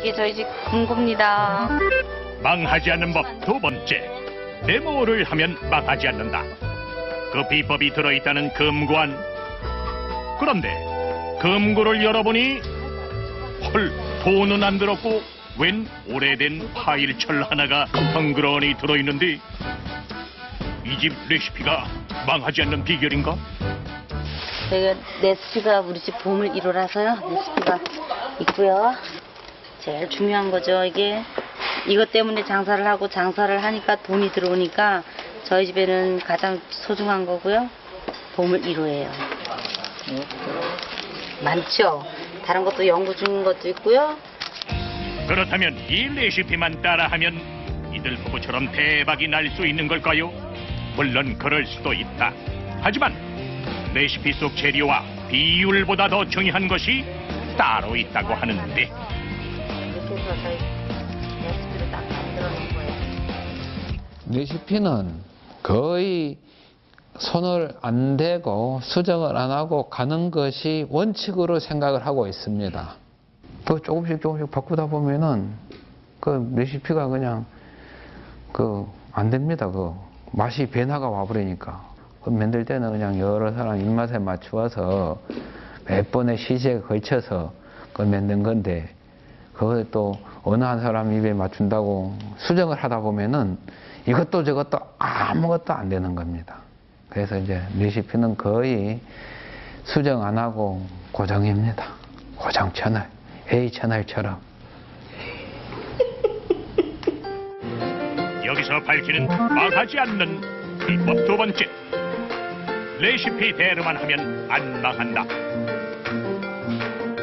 이게 저희 집 금고입니다. 망하지 않는 법 두 번째. 네모를 하면 망하지 않는다. 그 비법이 들어있다는 금관. 그런데 금고를 열어보니 헐 돈은 안 들었고 웬 오래된 파일철 하나가 덩그러니 들어있는데 이 집 레시피가 망하지 않는 비결인가? 저희가 레시피가 우리 집 보물 1호라서요. 레시피가 있고요. 제일 중요한 거죠. 이게 이것 때문에 장사를 하고 장사를 하니까 돈이 들어오니까 저희 집에는 가장 소중한 거고요. 보물 1호예요. 많죠. 다른 것도 연구 중인 것도 있고요. 그렇다면 이 레시피만 따라하면 이들 부부처럼 대박이 날 수 있는 걸까요? 물론 그럴 수도 있다. 하지만 레시피 속 재료와 비율보다 더 중요한 것이 따로 있다고 하는데 레시피는 거의 손을 안 대고 수정을 안 하고 가는 것이 원칙으로 생각을 하고 있습니다. 또 조금씩 조금씩 바꾸다 보면은 그 레시피가 그냥 그 안 됩니다. 그 맛이 변화가 와버리니까. 그 만들 때는 그냥 여러 사람 입맛에 맞추어서 몇 번의 시제에 걸쳐서 그걸 만든 건데 그걸 또 어느 한 사람 입에 맞춘다고 수정을 하다 보면은 이것도 저것도 아무것도 안 되는 겁니다. 그래서 이제 레시피는 거의 수정 안 하고 고정입니다. 고정 채널, A 채널처럼. 여기서 밝히는 망하지 않는 비법 두 번째 레시피 대로만 하면 안 망한다.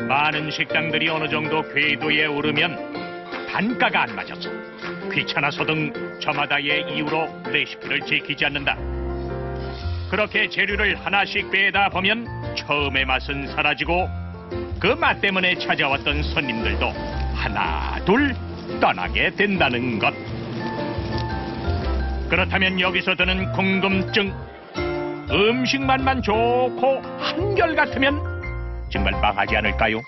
많은 식당들이 어느 정도 궤도에 오르면 단가가 안 맞아서 귀찮아서 등 저마다의 이유로 레시피를 지키지 않는다. 그렇게 재료를 하나씩 빼다 보면 처음의 맛은 사라지고 그 맛 때문에 찾아왔던 손님들도 하나 둘 떠나게 된다는 것. 그렇다면 여기서 드는 궁금증. 음식 맛만 좋고 한결 같으면 정말 망하지 않을까요?